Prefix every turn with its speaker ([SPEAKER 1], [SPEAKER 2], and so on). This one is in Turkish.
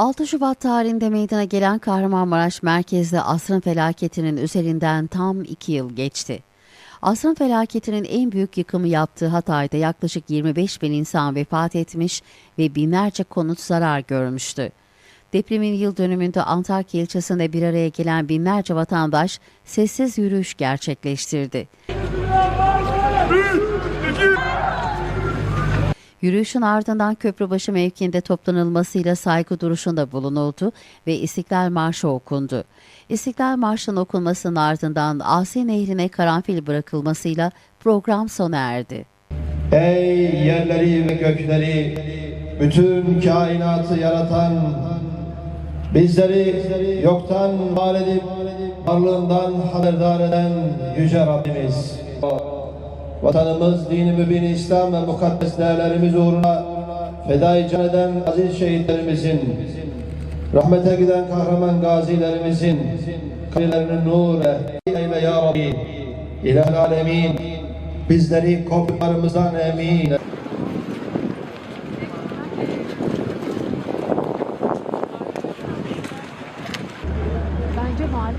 [SPEAKER 1] 6 Şubat tarihinde meydana gelen Kahramanmaraş merkezli asrın felaketinin üzerinden tam 2 yıl geçti. Asrın felaketinin en büyük yıkımı yaptığı Hatay'da yaklaşık 25 bin insan vefat etmiş ve binlerce konut zarar görmüştü. Depremin yıl dönümünde Antakya ilçesinde bir araya gelen binlerce vatandaş sessiz yürüyüş gerçekleştirdi. Yürüyüşün ardından Köprübaşı mevkiinde toplanılmasıyla saygı duruşunda bulunuldu ve İstiklal Marşı okundu. İstiklal Marşı'nın okunmasının ardından Asi Nehri'ne karanfil bırakılmasıyla program sona erdi.
[SPEAKER 2] Ey yerleri ve gökleri, bütün kainatı yaratan, bizleri yoktan var edip varlığından haberdar eden Yüce Rabbimiz vatanımız, dini mübin İslam ve mukaddes değerlerimiz uğruna fedai can eden aziz şehitlerimizin, rahmete giden kahraman gazilerimizin, kabirlerinin nur eyle ya Rabbi, ilahel alemin, bizleri koplarımızdan emin. Bence var.